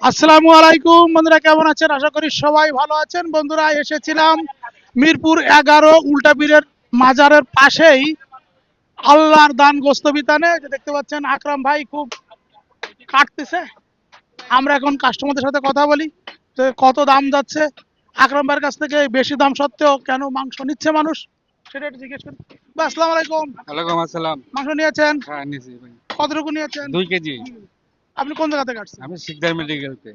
আসসালামু আলাইকুম। বন্ধুরা কেমন আছেন? আশা করি সবাই ভালো আছেন। বন্ধুরা এসেছিলাম মিরপুর এগারো উল্টা পীরের মাজারের পাশেই আল্লাহর দান গোস্ত বিতানে যে দেখতে পাচ্ছেন আকরাম ভাই খুব কাটতেছে। আমরা এখন কাস্টমারদের সাথে কথা বলি যে কত দাম যাচ্ছে। আকরাম ভাইয়ের কাছ থেকে বেশি দাম সত্ত্বেও কেন মাংস নিচ্ছে মানুষ? সেটা একটু জিজ্ঞেস করি। আসসালামু আলাইকুম। ওয়ালাইকুম আসসালাম। মাংস নিয়েছেন? হ্যাঁ নিয়েছি। কতটুকু নিয়েছেন? দুই কেজি। আপনি কোন জায়গা থেকে আসছেন? আমি শিকদার মেডিকেলতে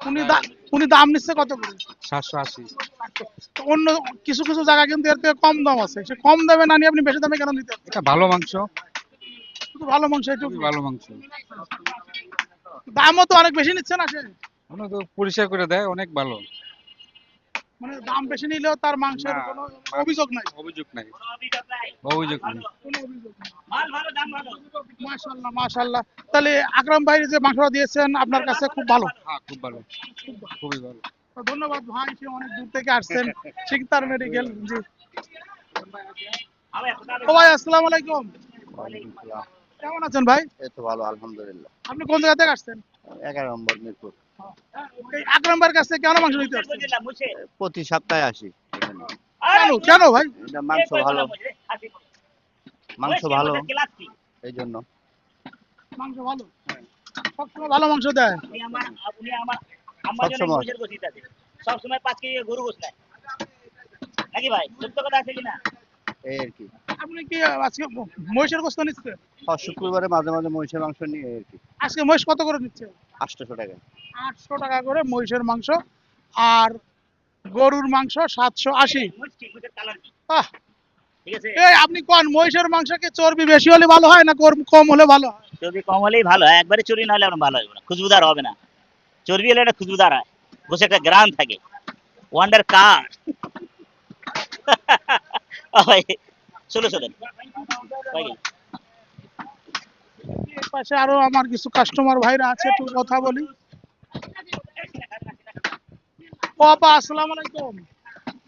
উনি দাম উনি দাম নিচ্ছে কত করে? সাতশো আশি। তো অন্য কিছু কিছু জায়গা কিন্তু এর থেকে কম দাম আছে। সে কম দামে না নিয়ে আপনি বেশি দামে কেন নিতে এটা ভালো মাংস। শুধু ভালো মাংস একটু ভালো মাংস। দামও তো অনেক বেশি নিচ্ছে না সে। ওনা তো পরিষ্কার করে দেয় অনেক ভালো। মানে দাম বেশি নিলেও তার মাংসের কোনো অভিযোগ নাই। অভিযোগ নাই। অভিযোগ নাই। মাশাআল্লাহ মাশাআল্লাহ। তাহলে আকরাম ভাই যে মাংসটা দিয়েছেন আপনার কাছে খুব ভালো। হ্যাঁ খুব ভালো। খুবই ভালো। ধন্যবাদ ভাই সে অনেক দূর থেকে আসছেন। মেডিকেল জি। ও ভাই আসসালামু আলাইকুম। কেমন আছেন ভাই? এই তো ভালো আলহামদুলিল্লাহ। আপনি কোন জায়গা থেকে আসছেন? এগারো নম্বর মিরপুর। আকরাম ভাইয়ের কাছ থেকে কেন মাংস নিতে আসছেন? প্রতি সপ্তাহে আসি এখানে। কেন? কেন ভাই? এটা মাংস ভালো। মাংস ভালো। এই জন্য। মাংস ভালো? সবসময় ভালো মাংস দেয়। সবসময়। সবসময় পাঁচ কেজি গরু গোস নেয় নাকি ভাই? সত্য কথা আছে কিনা? এই আর কি। আপনি কি আজকে মহিষের গোস্ত নিচ্ছে? শুক্রবারে মাঝে মাঝে মহিষের মাংস নিয়ে আর কি। আজকে মহিষ কত করে নিচ্ছে? আটশোশো টাকা। আটশো টাকা করে মহিষের মাংস আর গরুর মাংস সাতশো আশি। এই আপনি কোন মহিষের মাংস কি চর্বি বেশি হলে ভালো হয় না কম হলে ভালো হয়? চর্বি কম হলেই ভালো হয়। একবারে চর্বি না হলে আপনার ভালো হবে না। খুশবুদার হবে না। চর্বি হলে একটা খুশবুদার হয়। বসে একটা গ্রাম থাকে। ওয়ান্ডার কার ষোলো ষোলো পাশে আরও আমার কিছু কাস্টমার ভাইরা আছে একটু কথা বলি ও আপা আসসালামু আলাইকুম।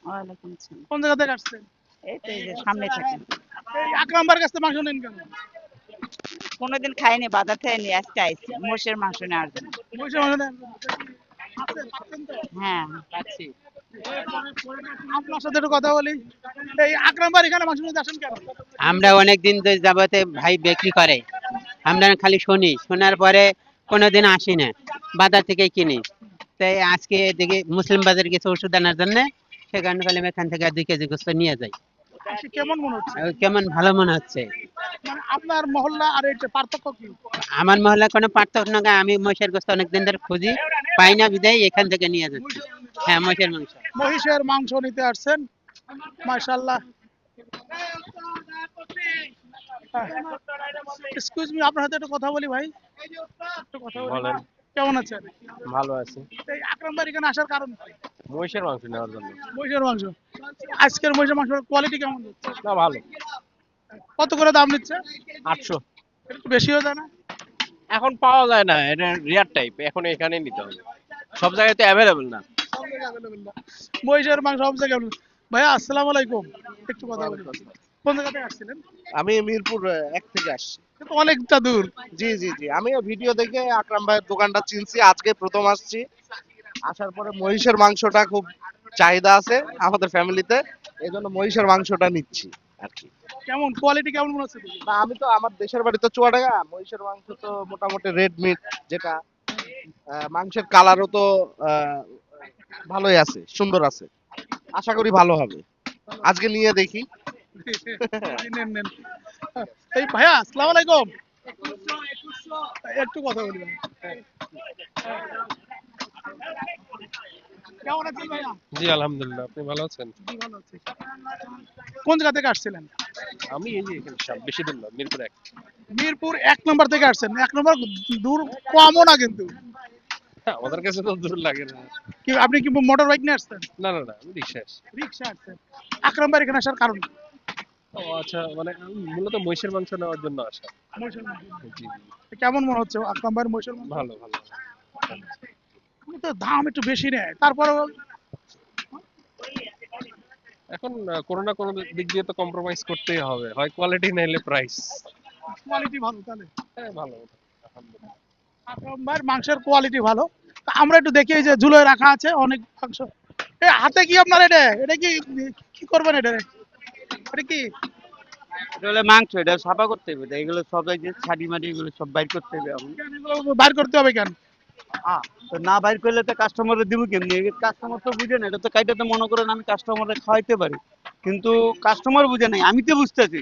ওয়ালাইকুম আসসালাম। কোন জায়গা থেকে আসছেন? এই তো এই যে সামনে থাকে। এই আকরাম ভাইয়ের কাছ মাংস নেন কেন? কোনোদিন খাইনি বাজার থেকে নিয়ে আজকে আইছি। মোষের মাংস নেওয়ার জন্য। মহিষের মাংস নেন? হ্যাঁ। পাচ্ছি। আপনার সাথে একটু কথা বলি। এই আকরাম ভাই এখানে মাংস নিতে আসেন কেন? আমরা অনেক দিন ধরে যাবতে ভাই বিক্রি করে। আমরা খালি শুনি। শোনার পরে কোনোদিন আসি না। বাজার থেকে কিনি। তাই আজকে এদিকে মুসলিম বাজার গেছে ওষুধ আনার জন্য। সেখানে বলে এখান থেকে দুই কেজি গোস্ত নিয়ে যাই। কেমন মনে হচ্ছে? কেমন ভালো মনে হচ্ছে। মানে আপনার মহল্লা আর এটা পার্থক্য কি? আমার মহল্লা কোনো পার্থক্য না আমি মহিষের গোস্ত অনেক দিন ধরে খুঁজি পাই না বিদায় এখান থেকে নিয়ে যাচ্ছি। হ্যাঁ মহিষের মাংস। মহিষের মাংস নিতে আসছেন মাশাল্লাহ এক্সকিউজ মি আপনার সাথে একটু কথা বলি ভাই। একটু কথা বলি। বলেন। কেমন আছেন ভালো আছি। এই আকরাম ভাই এখানে আসার কারণ কি? মহিষের মাংস নেওয়ার জন্য। মহিষের মাংস। আজকের মহিষের মাংসের কোয়ালিটি কেমন হচ্ছে না ভালো। কত করে দাম নিচ্ছে? আটশো। একটু বেশি হয়ে যায় না? এখন পাওয়া যায় না এটা রিয়ার টাইপ এখন এখানে নিতে হবে। সব জায়গায় তো অ্যাভেলেবেল না। মহিষের মাংস সব জায়গায় ভাইয়া আসসালামু আলাইকুম। একটু কথা বলি। কোন জায়গা থেকে আসছিলেন? আমি মিরপুর এক থেকে আসছি। তো অনেকটা দূর। জি জি জি। আমিও ভিডিও দেখে আকরাম ভাইয়ের দোকানটা চিনছি আজকে প্রথম আসছি। আসার পরে মহিষের মাংসটা খুব চাহিদা আছে আমাদের ফ্যামিলিতে এই জন্য মহিষের মাংসটা নিচ্ছি আর কি। কেমন? কোয়ালিটি কেমন মনে হচ্ছে না আমি তো আমার দেশের বাড়ি তো চুয়াডাঙ্গা মহিষের মাংস তো মোটামুটি রেড মিট যেটা মাংসের কালারও তো আহ, ভালোই আছে সুন্দর আছে। আশা করি ভালো হবে। আজকে নিয়ে দেখি। নেন নেন এই ভাইয়া আসসালামু আলাইকুম একটু কথা বলি কেমন আছেন ভাইয়া? জি আলহামদুলিল্লাহ আপনি ভালো আছেন? জি, ভালো আছি। কোন জায়গা থেকে আসছিলেন? আমি এই যে এখানে বেশি দূর না মিরপুর এক। মিরপুর এক নম্বর থেকে আসছেন। এক নম্বর দূর কমও না কিন্তু। হ্যাঁ, আমাদের কাছে তো দূর লাগে না। কি আপনি কি মোটর বাইক নিয়ে আসছেন? না না না আমি রিক্সা আসি রিক্সা আসছেন। আকরাম ভাই এখানে আসার কারণ কি? ও আচ্ছা মানে মূলত মহিষের মাংস নেওয়ার জন্য আসা। মহিষের মাংস। জি জি। কেমন মনে হচ্ছে আকরাম ভাইয়ের মহিষের মাংস? ভালো ভালো। তো দাম একটু বেশি নেয়। তারপরে এখন কোনো না কোনো দিক দিয়ে তো কম্প্রোমাইজ করতেই হবে। হয় কোয়ালিটি নাইলে প্রাইস কোয়ালিটি ভালো তাহলে। হ্যাঁ ভালো। আকরাম ভাইয়ের মাংসের কোয়ালিটি ভালো। তা আমরা একটু দেখি এই যে ঝুলোয় রাখা আছে অনেক মাংস। এ হাতে কি আপনার এটা? এটা কি কি করবেন এটা? এটা কি? এটা হলো মাংস এটা সাফা করতে হবে। এগুলো সব এই যে ছাড়ি এগুলো সব বাইর করতে হবে এখন। বাইর করতে হবে কেন? তো না বাইর করলে তো কাস্টমারে দিব কেমনি? কাস্টমার তো বুঝে না এটা তো কাইটা তো মনে করেন আমি কাস্টমারে খাওয়াইতে পারি। কিন্তু কাস্টমার বুঝে নাই আমি তো বুঝতেছি।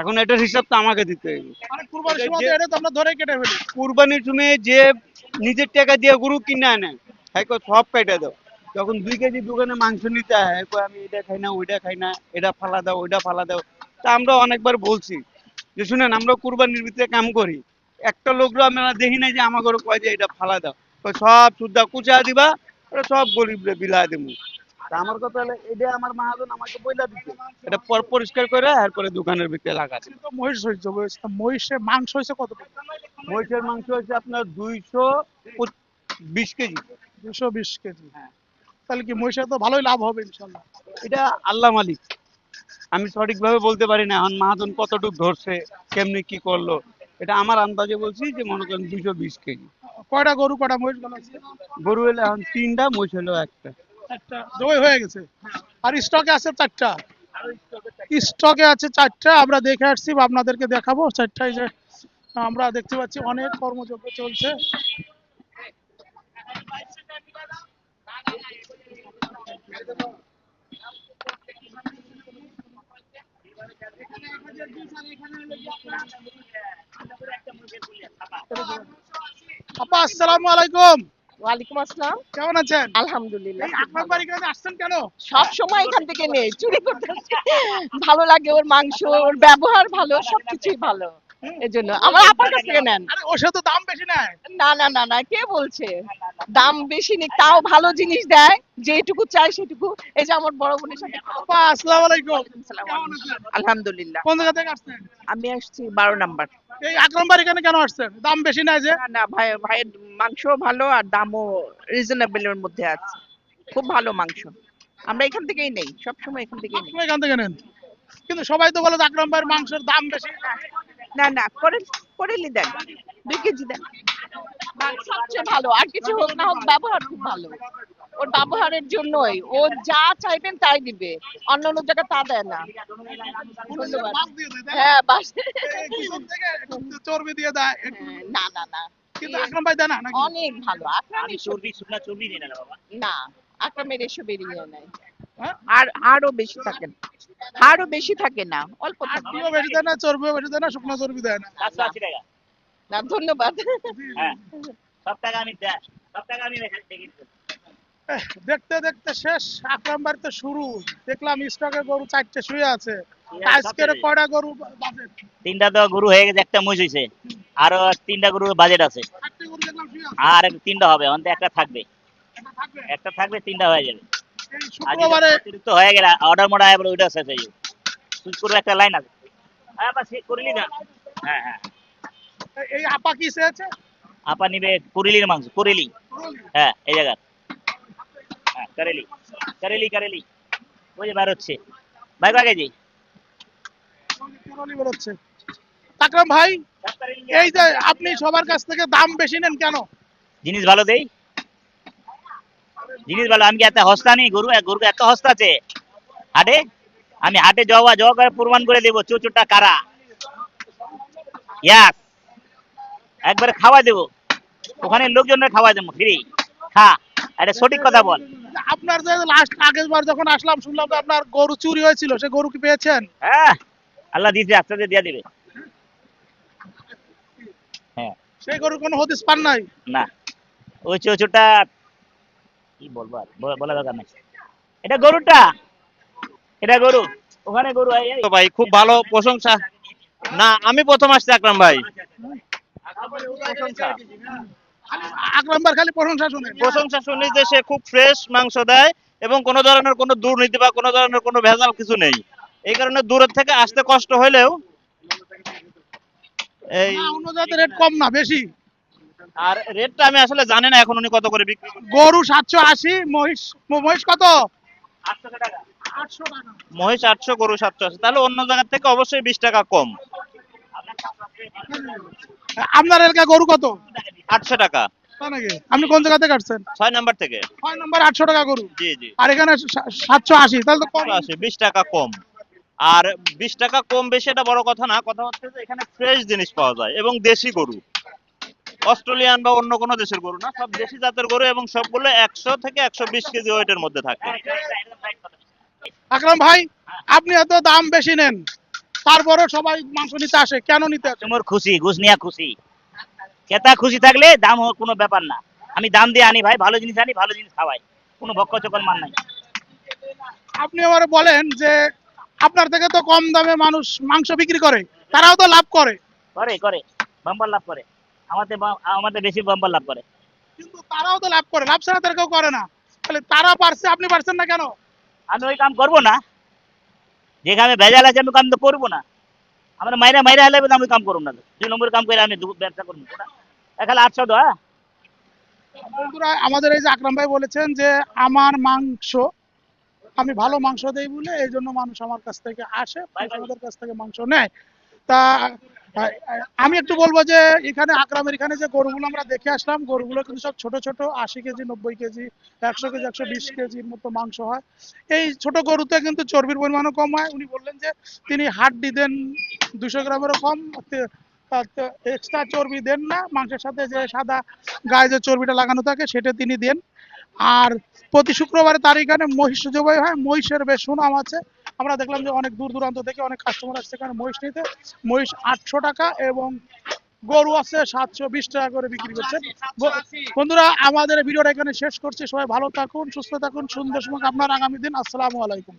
এখন এটার হিসাব তো আমাকে দিতে হবে। মানে কুরবানির সময় যে নিজের টাকা দিয়ে গরু কিনে আনে হ্যাঁ সব কাইটা দাও। যখন দুই কেজি দোকানে মাংস নিতে হয় হ্যাঁ কয় আমি এটা খাই না ওইটা খাই না এটা ফালা দাও ওইটা ফালা দাও। তা আমরা অনেকবার বলছি যে শুনেন আমরা কুরবানির ভিতরে কাম করি। একটা লোকরা আমরা দেখি নাই যে ঘরে কয় যে এটা ফালা দাও। সব সুদ্ধা কুচা দিবা ওরা সব গরিবরে বিলাই দেবো তা আমার কথা হলো এটা আমার মাহাজন আমাকে বইলা দিচ্ছে এটা পর পরিষ্কার করে এরপরে দোকানের ভিতরে লাগাচ্ছে তো মহিষ হয়েছে মহিষের মাংস হয়েছে কত মহিষের মাংস হচ্ছে আপনার দুইশো বিশ কেজি। দুশো বিশ কেজি। তাহলে কি মহিষের তো ভালোই লাভ হবে ইনশাল্লাহ। এটা আল্লাহ মালিক। আমি সঠিকভাবে বলতে পারি না এখন মাহাজন কতটুকু ধরছে কেমনি কি করল। এটা আমার আন্দাজে বলছি যে মনে করেন দুইশো বিশ কেজি। কয়টা গরু কয়টা মহিষ গেল গরু হলে এখন তিনটা মহিষ হলো একটা। একটা জবাই হয়ে গেছে? আর স্টকে আছে চারটা? স্টকে আছে চারটা আমরা দেখে আসছি বা আপনাদেরকে দেখাবো। চারটাই যে আমরা দেখতে পাচ্ছি অনেক কর্মযজ্ঞ চলছে। আপা আসসালামু আলাইকুম। ওয়ালাইকুম আসসালাম। কেমন আছেন? আলহামদুলিল্লাহ। আপনার বাড়ি কেন আসছেন কেন? সব সময় এখান থেকে নেই চুরি করতে ভালো লাগে ওর মাংস ওর ব্যবহার ভালো সবকিছুই ভালো। এজন্য। আমার আপার কাছ থেকে নেন। আরে ওর সাথে দাম বেশি নেয়। না না না না কে বলছে? দাম বেশি নিক তাও ভালো জিনিস দেয় যেটুকু চাই সেটুকু। এই যে আমার বড় বোনের সাথে আপা আসসালামু আলাইকুম। আলহামদুলিল্লাহ। কোন জায়গা থেকে আসছেন? আমি আসছি বারো নাম্বার। এই বাড়ি কেন আসছেন? দাম বেশি নাই যে? না না ভাই ভাইয়ের মাংস ভালো আর দামও রিজনেবলের মধ্যে আছে। খুব ভালো মাংস। আমরা এখান থেকেই নেই সবসময় এখান থেকেই নেই। এখান থেকে নেন। কিন্তু সবাই তো বলে আকরাম ভাইয়ের মাংসের দাম বেশি। না না করে করেলি দেন। দুই কেজি দেন। সবচেয়ে ভালো। আর কিছু হোক না হোক ব্যবহার খুব ভালো। ওর ব্যবহারের জন্যই। ও যা চাইবেন তাই দিবে। অন্য অন্য জায়গায় তা দেয় না? হ্যাঁ বাস। চর্বি দিয়ে দেয় না না না। কিন্তু আকরাম ভাই দেয় না অনেক ভালো। আকরাম এসব চর্বি শুকনা চর্বি নিয়ে না বাবা। না আকরামের এসব বেরিয়ে নেয়। হ্যাঁ? আর হাড়ও বেশি থাকে না হাড়ও বেশি থাকে না। অল্প থাকে। আটিও বেশি দেয় না চর্বিও বেশি দেয় না শুকনো চর্বি দেয় না। টাকা। না ধন্যবাদ। হ্যাঁ সব টাকা আমি সব টাকা আমি রেখে দেখি। এহ, দেখতে দেখতে শেষ আকরাম বাড়িতে শুরু। দেখলাম স্টকে গরু চারটে শুয়ে আছে। আজকের কয়টা গরু বাজেট? তিনটা তো গরু হয়ে গেছে একটা আরও তিনটা গরুর বাজেট আছে। চারটে গরু দেখলাম শুয়ে আছে। আর তিনটা হবে অন্তত একটা থাকবে। একটা থাকবে? তিনটা হয়ে যাবে। শুক্রবারে অতিরিক্ত হয়ে গেলে অর্ডার মোডা এবার ওইটা শেষ হয়ে যাবে। শুক্রবার একটা লাইন আছে। হ্যাঁ বাস করিলি না। হ্যাঁ হ্যাঁ। এই- আপা কি চেয়েছে আপা নিবে কুরিলির মাংস কুরিলি হ্যাঁ এই জায়গার। হ্যাঁ কারেলি। কারেলি কারেলি। ওই যে বার হচ্ছে ভাই কয় কেজি? পুরোলি বেরোচ্ছে। আকরাম ভাই এই যে আপনি সবার কাছ থেকে দাম বেশি নেন কেন? জিনিস ভালো দেই? জিনিস ভালো আমি এত হস্তা নেই? গরু গরু এত হস্তা আছে? হাটে? আমি হাটে যাওয়া যাওয়া করে প্রমাণ করে দেবো চোচোটা কারা? ইয়াস। একবারে খাওয়া দেবো। ওখানে লোকজনের খাওয়া দেবো ফ্রি? খা। এটা সঠিক কথা বল। আপনার যে লাস্ট আগের বার যখন আসলাম শুনলাম যে আপনার গরু চুরি হয়েছিল সে গরু কি পেয়েছেন? হ্যাঁ। আল্লাহ দিয়েছে আস্তে আস্তে দিয়ে দিবে। হ্যাঁ। সেই গরুর কোনো হদিস পান নাই? না। ওই চোচোটা কি বলব আর? বলা- দরকার নাই। এটা গরুটা। এটা গরু। ওখানে গরু ভাই খুব ভালো প্রশংসা। না আমি প্রথম আসছি আকরাম ভাই। প্রশংসা। আকরাম ভাই খালি প্রশংসা শুনেন প্রশংসা শুনি যে সে খুব ফ্রেশ মাংস দেয় এবং কোনো ধরনের কোনো দুর্নীতি বা কোনো ধরনের কোনো ভেজাল কিছু নেই। এই কারণে দূরের থেকে আসতে কষ্ট হলেও এই অন্য জাতের রেট কম না বেশি। আর রেটটা আমি আসলে জানি না এখন উনি কত করে বিক্রি গরু সাতশো আশি মহিষ মহিষ কত? আটশো টাকা। মহিষ আটশো গরু সাতশো আছে তাহলে অন্য জায়গার থেকে অবশ্যই বিশ টাকা কম। আপনার এলাকায় গরু কত? আটশো টাকা। আপনি কোন জায়গা থেকে আসছেন ছয় নাম্বার থেকে। ছয় নম্বর আটশো টাকা গরু। জি জি। আর এখানে সাতশো আশি তাহলে তো কম। বিশ টাকা কম। আর বিশ টাকা কম বেশি এটা বড় কথা না কথা হচ্ছে যে এখানে ফ্রেশ জিনিস পাওয়া যায় এবং দেশি গরু। অস্ট্রেলিয়ান বা অন্য কোনো দেশের গরু না সব দেশি জাতের গরু এবং সবগুলো একশো থেকে একশো বিশ কেজি ওয়েটের মধ্যে থাকে। আকরাম ভাই আপনি এত দাম বেশি নেন। তারপরে সবাই মাংস নিতে আসে। কেন নিতে আসে? কাস্টমার খুশি ঘুষ নিয়ে খুশি। ক্রেতা খুশি থাকলে দাম কোনো ব্যাপার না। আমি দাম দিয়ে আনি ভাই ভালো জিনিস আনি ভালো জিনিস খাওয়াই। কোনো ভক্ষ চকল মান নাই। আপনি আবার বলেন যে আপনার থেকে তো কম দামে মানুষ মাংস বিক্রি করে। তারাও তো লাভ করে। করে করে। বাম্পার লাভ করে। আমাদের আমাদের বেশি বাম্পার লাভ করে। কিন্তু তারাও তো লাভ করে। লাভ ছাড়া তারা কেউ করে না। তাহলে তারা পারছে আপনি পারছেন না কেন? আমি ওই কাম করব না। যেখানে ভেজাল আছে আমি কাম তো করব না। আমরা মাইরা মাইরা হলে আমি কাম করব না। দুই নম্বর কাম করে আমি ব্যবসা করব। এখানে আটশো দো বন্ধুরা আমাদের এই যে আকরাম ভাই বলেছেন যে আমার মাংস আমি ভালো মাংস দেই বলে এই জন্য মানুষ আমার কাছ থেকে আসে আমাদের কাছ থেকে মাংস নেয়। তা আমি একটু বলব যে এখানে আকরামের এখানে যে গরুগুলো আমরা দেখে আসলাম, গরুগুলো কিন্তু সব ছোট ছোট, আশি কেজি, নব্বই কেজি, একশো কেজি, একশো বিশ কেজির মতো মাংস হয়। এই ছোট গরুতে কিন্তু চর্বির পরিমাণও কম হয়। উনি বললেন যে তিনি হাড্ডি দেন দুশো গ্রামেরও কম এক্সট্রা চর্বি দেন না, মাংসের সাথে যে সাদা গায়ে যে চর্বিটা লাগানো থাকে সেটা তিনি দেন। আর প্রতি শুক্রবারে তার এখানে মহিষ জবাই হয়, মহিষের বেশ সুনাম আছে। আমরা দেখলাম যে অনেক দূর দূরান্ত থেকে অনেক কাস্টমার আসছে এখানে মহিষ নিতে। মহিষ আটশো টাকা এবং গরু আছে সাতশো বিশ টাকা করে বিক্রি করছে। বন্ধুরা, আমাদের ভিডিওটা এখানে শেষ করছি। সবাই ভালো থাকুন, সুস্থ থাকুন, সুন্দর সময় আপনার আগামী দিন, আসসালামু আলাইকুম।